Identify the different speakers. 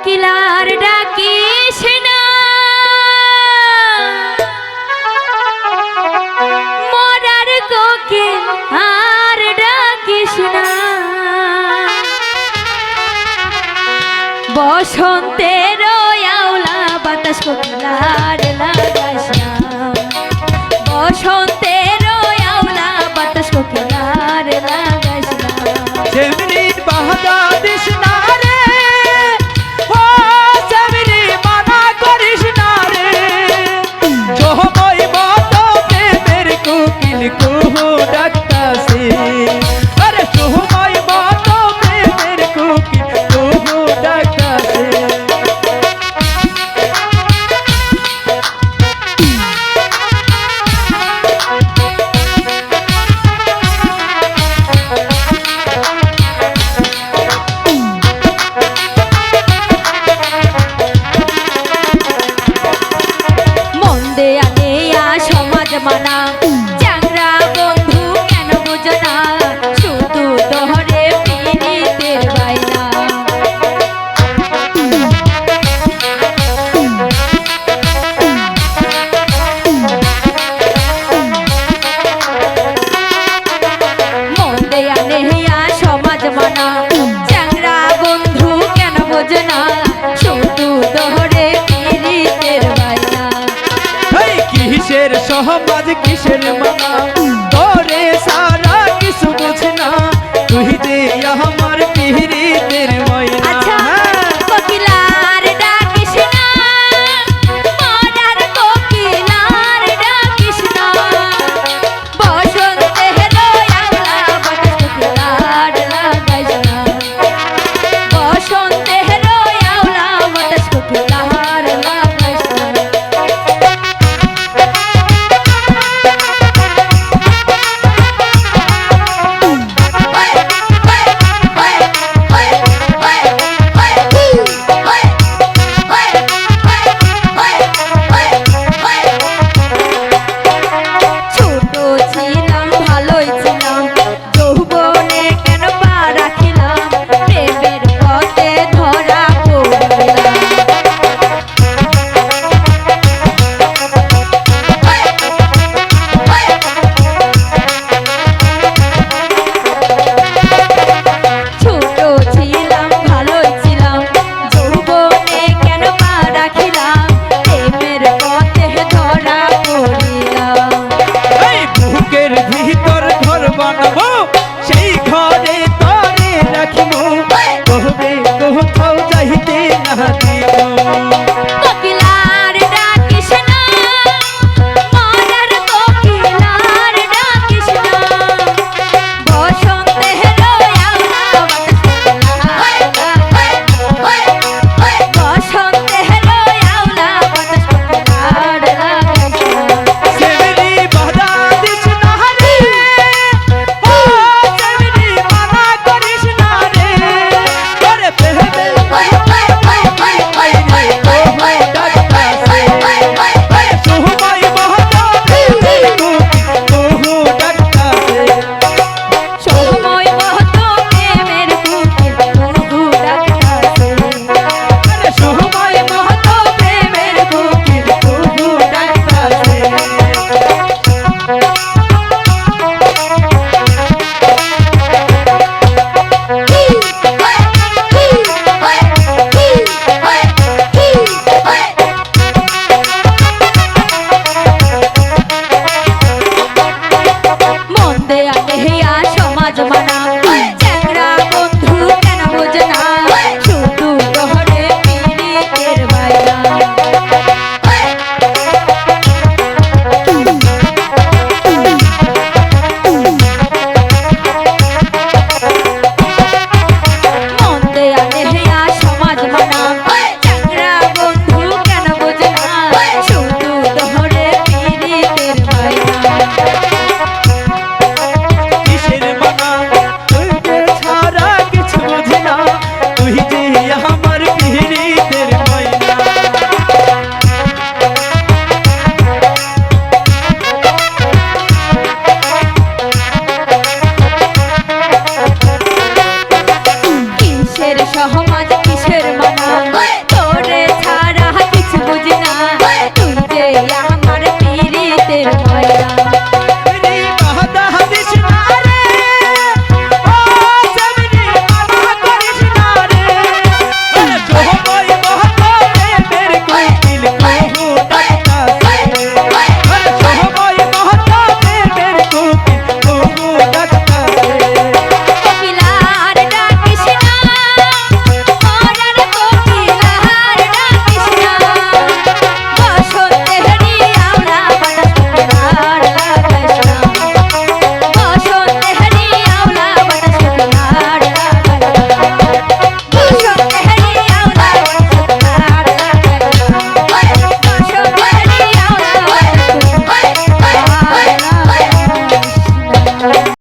Speaker 1: কোকিলার ডাকে সেনা মরার কোকিল আর ডাকে সেনা বসন্তের বাতাস কোকিলার লাগাস না।
Speaker 2: বসন্তে মানা সহবাজ কিসের মামা? আজ কিসের মা